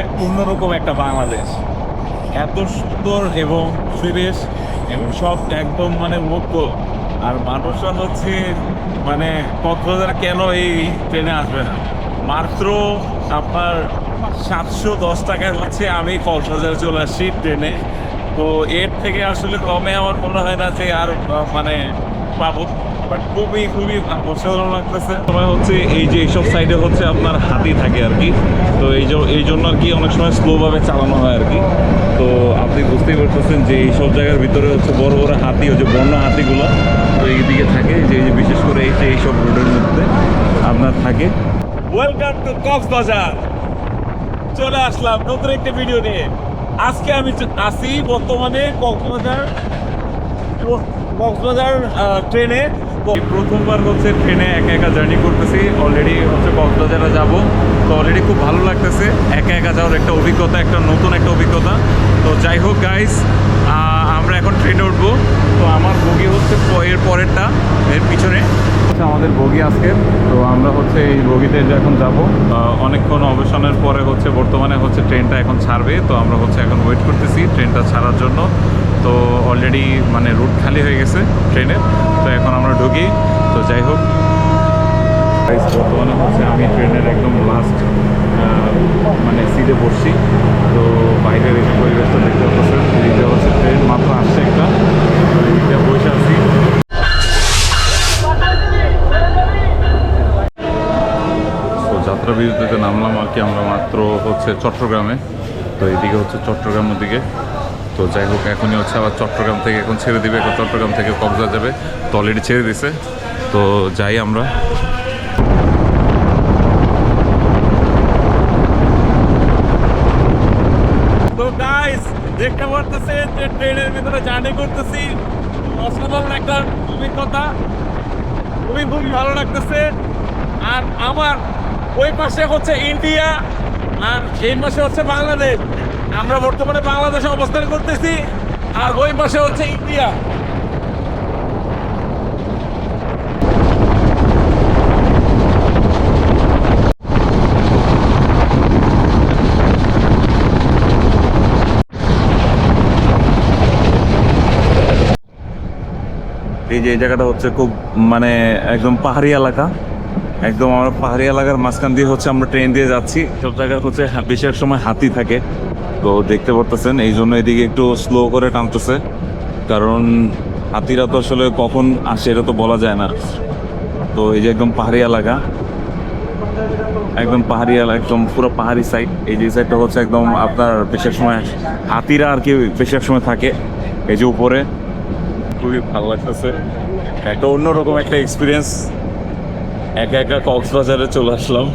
এক অন্যরকম একটা বাংলাদেশ। এত সুন্দর এবং ফ্রেশ এবং সব একদম মানে মুক্ত আর মানুষজন হচ্ছে মানে কক্সবাজার কেন এই ট্রেনে আসবে না? মাত্র আপনার সাতশো দশ টাকার হচ্ছে আমি কক্সবাজার চলে আসছি ট্রেনে। তো এর থেকে আসলে কমে আমার মনে হয় না যে আর মানে পাবো। বাট খুবই খুবই অসাধারণ লাগতেছে। সময় হচ্ছে এই যে এইসব সাইডে হচ্ছে আপনার হাতি থাকে আর কি। তো এই এই জন্য আর কি অনেক সময় স্লোভাবে চালানো হয় আর কি। তো আপনি বুঝতেই পারতেছেন যে এইসব জায়গার ভিতরে হচ্ছে বড় বড় হাতি যে বন্য হাতিগুলো, তো এইদিকে থাকে। যে বিশেষ করে এই যে এইসব রোডের মধ্যে আপনার থাকে। ওয়েলকাম টু কক্সবাজার চলে আসলাম নতুন একটা ভিডিও নিয়ে। আজকে আমি আসি বর্তমানে কক্সবাজার কক্সবাজার ট্রেনে প্রথমবার হচ্ছে ট্রেনে একা একা জার্নি করতেছি। অলরেডি হচ্ছে কক্সবাজারে যাব। তো অলরেডি খুব ভালো লাগতেছে। একা একা যাওয়ার একটা অভিজ্ঞতা, একটা নতুন একটা অভিজ্ঞতা। তো যাই হোক গাইস আমরা এখন ট্রেনে উঠবো। তো আমার বগি হচ্ছে এর পরেরটা, এর পিছনে। আমাদের বগি আজকে। তো আমরা হচ্ছে এই বগিতে এখন যাব অনেকক্ষণ অবসানের পরে হচ্ছে বর্তমানে হচ্ছে ট্রেনটা এখন ছাড়বে। তো আমরা হচ্ছে এখন ওয়েট করতেছি ট্রেনটা ছাড়ার জন্য। তো অলরেডি মানে রুট খালি হয়ে গেছে ট্রেনের তো এখন আমরা ঢুকি। তো যাই হোক। বর্তমানে হচ্ছে আমি ট্রেনের একদম লাস্ট মানে সিটে বসছি। তো বাইরের এই পরিবেশটা দেখতে পাচ্ছেন, এইটা হচ্ছে ট্রেন মাত্র আসছে একটা। এইটা বসে তো যাত্রা নামলাম আর কি, আমরা মাত্র হচ্ছে চট্টগ্রামে। তো এইদিকে হচ্ছে চট্টগ্রামের দিকে। তো যাই হোক, এখনই হচ্ছে আবার চট্টগ্রাম থেকে এখন ছেড়ে দিবে, এখন চট্টগ্রাম থেকে কক্সবাজার যাবে তো অলরেডি ছেড়ে দিছে। তো যাই আমরা। দেখতে যে ট্রেনের ভিতরে জার্নি করতেছি। একটা অভিজ্ঞতা। খুবই খুবই ভালো লাগতেছে। আর আমার ওই পাশে হচ্ছে ইন্ডিয়া, আর এই পাশে হচ্ছে বাংলাদেশ। আমরা বর্তমানে বাংলাদেশে অবস্থান করতেছি, আর ওই পাশে হচ্ছে ইন্ডিয়া। এই যে এই জায়গাটা হচ্ছে খুব মানে একদম পাহাড়ি এলাকা। একদম আমরা পাহাড়ি এলাকার মাঝখান দিয়ে হচ্ছে আমরা ট্রেন দিয়ে যাচ্ছি। সব জায়গায় হচ্ছে বেশিরভাগ সময় হাতি থাকে। তো দেখতে পারতেছেন, এই জন্য এদিকে একটু স্লো করে টানতেছে। কারণ হাতিরা তো আসলে কখন আসে এটা তো বলা যায় না। তো এই যে একদম পাহাড়ি এলাকা, একদম পাহাড়ি এলাকা একদম পুরো পাহাড়ি সাইড এই যে সাইডটা হচ্ছে একদম আপনার বেশির সময় হাতিরা আর কি বেশির সময় থাকে। এই যে উপরে, খুবই ভালো লাগতেছে। একটা অন্যরকম একটা এক্সপিরিয়েন্স একা একা কক্সবাজারে চলে আসলাম।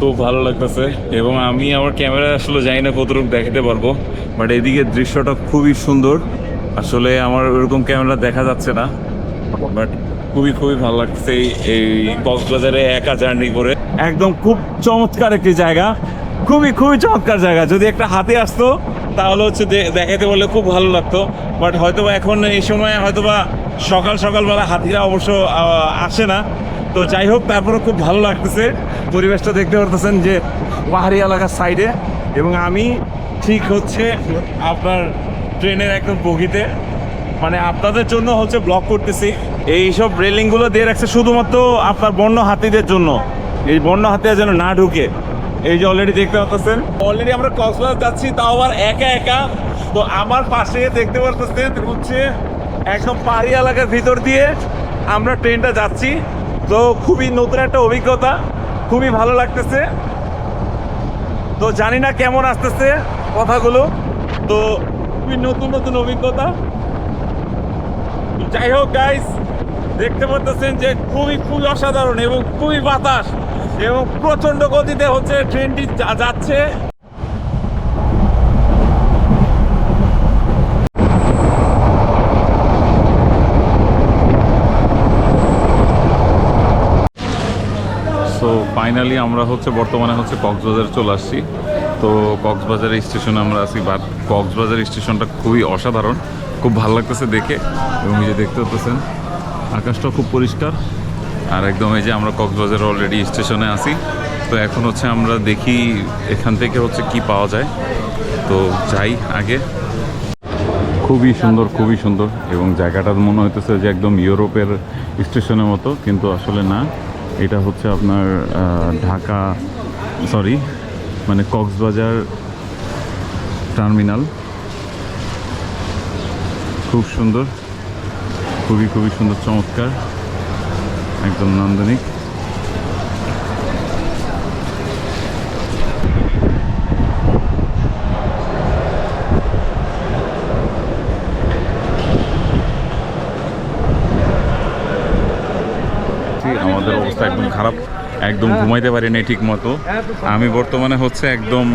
খুব ভালো লাগতেছে এবং আমি আমার ক্যামেরা আসলে জানি না কতটুকু দেখাতে পারব বাট এদিকে দৃশ্যটা খুবই সুন্দর। আসলে আমার ওরকম ক্যামেরা দেখা যাচ্ছে না বাট খুবই খুবই ভালো লাগছে এই- কক্সবাজারে একা জার্নি করে। একদম খুব চমৎকার একটি জায়গা, খুবই খুবই চমৎকার জায়গা। যদি একটা হাতে আসতো, তাহলে হচ্ছে দেখাতে বললে খুব ভালো লাগতো বাট হয়তোবা এখন এই সময় হয়তোবা সকাল সকালবেলা হাতিরা অবশ্য আসে না। তো যাই হোক তারপরে খুব ভালো লাগতেছে। পরিবেশটা দেখতে পারতেছেন যে পাহাড়ি এলাকার সাইডে এবং আমি ঠিক হচ্ছে আপনার ট্রেনের একদম বগিতে। মানে আপনাদের জন্য হচ্ছে ব্লক করতেছি। এই সব রেলিংগুলো দিয়ে রাখছে শুধুমাত্র আপনার বন্য হাতিদের জন্য। এই বন্য হাতিরা যেন না ঢুকে। এই যে অলরেডি দেখতে পাচ্ছেন অলরেডি আমরা কক্সবাজার যাচ্ছি, তাও আবার একা একা। তো আমার পাশে দেখতে পারতেছেন হচ্ছে একদম পাহাড়ি এলাকার ভিতর দিয়ে আমরা ট্রেনটা যাচ্ছি। তো খুবই নতুন একটা অভিজ্ঞতা, খুবই ভালো লাগতেছে। তো জানি না কেমন আসতেছে কথাগুলো, তো খুবই নতুন নতুন অভিজ্ঞতা। যাই হোক গাইস দেখতে পারতেছেন যে খুবই খুবই অসাধারণ এবং খুবই বাতাস এবং প্রচণ্ড গতিতে হচ্ছে ট্রেনটি যাচ্ছে সো ফাইনালি আমরা হচ্ছে বর্তমানে হচ্ছে কক্সবাজার চলে আসছি। তো কক্সবাজার স্টেশনে আমরা আছি, বাট কক্সবাজার স্টেশনটা খুবই অসাধারণ। খুব ভালো লাগতেছে দেখে এবং যে দেখতে পাচ্ছেন আকাশটা খুব পরিষ্কার। আর একদম এই যে আমরা কক্সবাজার অলরেডি স্টেশনে আছি। তো এখন হচ্ছে আমরা দেখি এখান থেকে হচ্ছে কি পাওয়া যায়। তো যাই আগে। খুবই সুন্দর খুবই সুন্দর। এবং জায়গাটা মনে হইতেছে যে একদম ইউরোপের স্টেশনের মতো, কিন্তু আসলে না। এটা হচ্ছে আপনার ঢাকা সরি মানে কক্সবাজার টার্মিনাল। খুব সুন্দর, খুবই খুবই সুন্দর, চমৎকার, একদম নান্দনিক। আমাদের অবস্থা একদম খারাপ, একদম ঘুমাইতে পারি নাই ঠিক মতো আমি বর্তমানে হচ্ছে একদম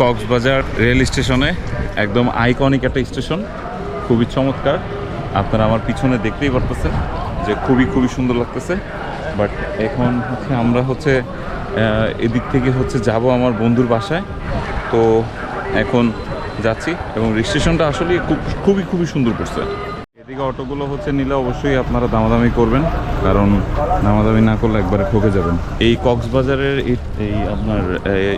কক্সবাজার রেল স্টেশনে, একদম আইকনিক একটা স্টেশন, খুবই চমৎকার। আপনারা আমার পিছনে দেখতেই পারতেছেন যে খুবই খুবই সুন্দর লাগতেছে। বাট এখন হচ্ছে আমরা হচ্ছে এদিক থেকে হচ্ছে যাব আমার বন্ধুর বাসায়। তো এখন যাচ্ছি এবং স্টেশনটা আসলে খুব, খুবই খুবই সুন্দর করছে। এদিকে অটোগুলো হচ্ছে নিলে অবশ্যই আপনারা দামাদামি করবেন, কারণ দামাদামি না করলে একবারে ঠকে যাবেন। এই কক্সবাজারের এই- আপনার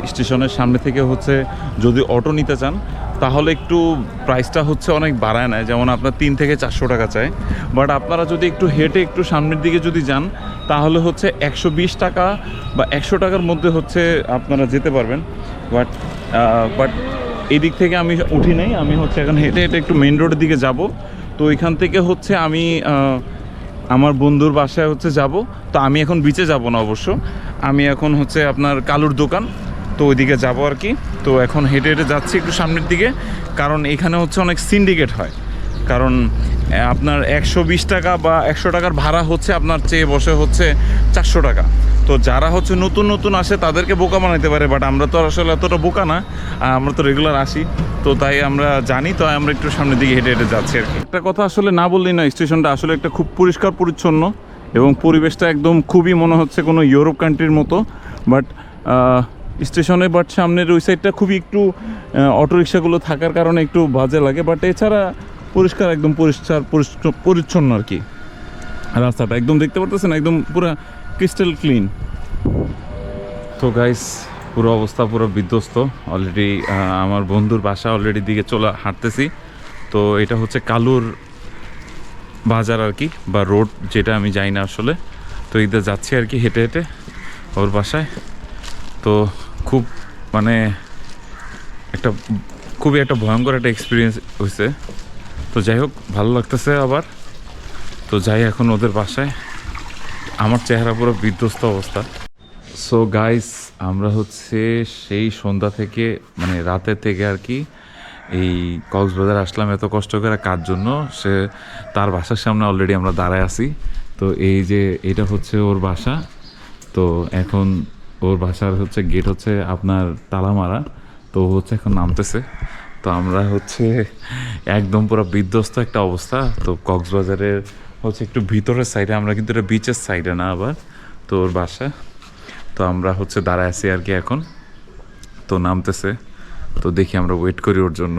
স্টেশনের সামনে থেকে হচ্ছে যদি অটো নিতে চান, তাহলে একটু প্রাইসটা হচ্ছে অনেক বাড়ায় নেয়, যেমন আপনার তিন থেকে চারশো টাকা চায় বাট আপনারা যদি একটু হেঁটে একটু সামনের দিকে যদি যান, তাহলে হচ্ছে একশো বিশ টাকা বা একশো টাকার মধ্যে হচ্ছে আপনারা যেতে পারবেন। বাট বাট এই দিক থেকে আমি উঠি নাই, আমি হচ্ছে এখন হেঁটে হেঁটে একটু মেন রোডের দিকে যাব। তো ওইখান থেকে হচ্ছে আমি আমার বন্ধুর বাসায় হচ্ছে যাব। তো আমি এখন বিচে যাব না অবশ্য। আমি এখন হচ্ছে আপনার কালুর দোকান। তো ওইদিকে যাব আর কি। তো এখন হেঁটে হেঁটে যাচ্ছি একটু সামনের দিকে। কারণ এখানে হচ্ছে অনেক সিন্ডিকেট হয়। কারণ আপনার একশো বিশ টাকা বা একশো টাকার ভাড়া হচ্ছে আপনার চেয়ে বসে হচ্ছে চারশো টাকা। তো যারা হচ্ছে নতুন নতুন আসে, তাদেরকে বোকা বানাইতে পারে বাট আমরা তো আসলে এতটা বোকা না। আমরা তো রেগুলার আসি। তো তাই আমরা জানি, তো আমরা একটু সামনের দিকে হেঁটে হেঁটে যাচ্ছি আর কি। একটা কথা আসলে না বললেই না স্টেশনটা আসলে একটা খুব পরিষ্কার, পরিচ্ছন্ন এবং পরিবেশটা একদম খুবই মনে হচ্ছে কোনো ইউরোপ কান্ট্রির মতো। বাট স্টেশনে বাট সামনের ওই সাইডটা খুবই একটু অটোরিকশাগুলো থাকার কারণে একটু বাজে লাগে বাট এছাড়া পরিষ্কার, একদম পরিষ্কার পরিষ্কার- পরিচ্ছন্ন আর কি। রাস্তাটা একদম দেখতে পারতেছেন, একদম পুরো ক্রিস্টাল ক্লিন তো গাইস পুরো অবস্থা পুরো বিধ্বস্ত। অলরেডি আমার বন্ধুর বাসা অলরেডি দিকে চলে হাঁটতেছি। তো এটা হচ্ছে কালুর বাজার আর কি, বা রোড যেটা আমি যাই না আসলে। তো ঈদে যাচ্ছি আর কি হেঁটে হেঁটে ওর বাসায়। তো খুব মানে একটা, খুবই একটা ভয়ঙ্কর একটা এক্সপিরিয়েন্স হয়েছে তো যাই হোক, ভালো লাগতেছে আবার। তো যাই এখন ওদের বাসায়। আমার চেহারা পুরো বিধ্বস্ত অবস্থা। সো গাইস আমরা হচ্ছে সেই সন্ধ্যা থেকে মানে রাতের থেকে আর কি, এই কক্সবাজার আসলাম এত কষ্ট করে কার জন্য? সে তার বাসার সামনে অলরেডি আমরা দাঁড়ায় আছি। তো এই যে এটা হচ্ছে ওর বাসা। তো এখন ওর বাসার হচ্ছে গেট হচ্ছে আপনার তালা মারা তো হচ্ছে এখন নামতেছে। তো আমরা হচ্ছে একদম পুরো বিধ্বস্ত একটা অবস্থা। তো কক্সবাজারের হচ্ছে একটু ভিতরের সাইডে আমরা কিন্তু এটা বিচের সাইডে না আবার তো ওর বাসা তো আমরা হচ্ছে দাঁড়ায় আছি আর কি এখন। তো নামতেছে। তো দেখি আমরা ওয়েট করি ওর জন্য।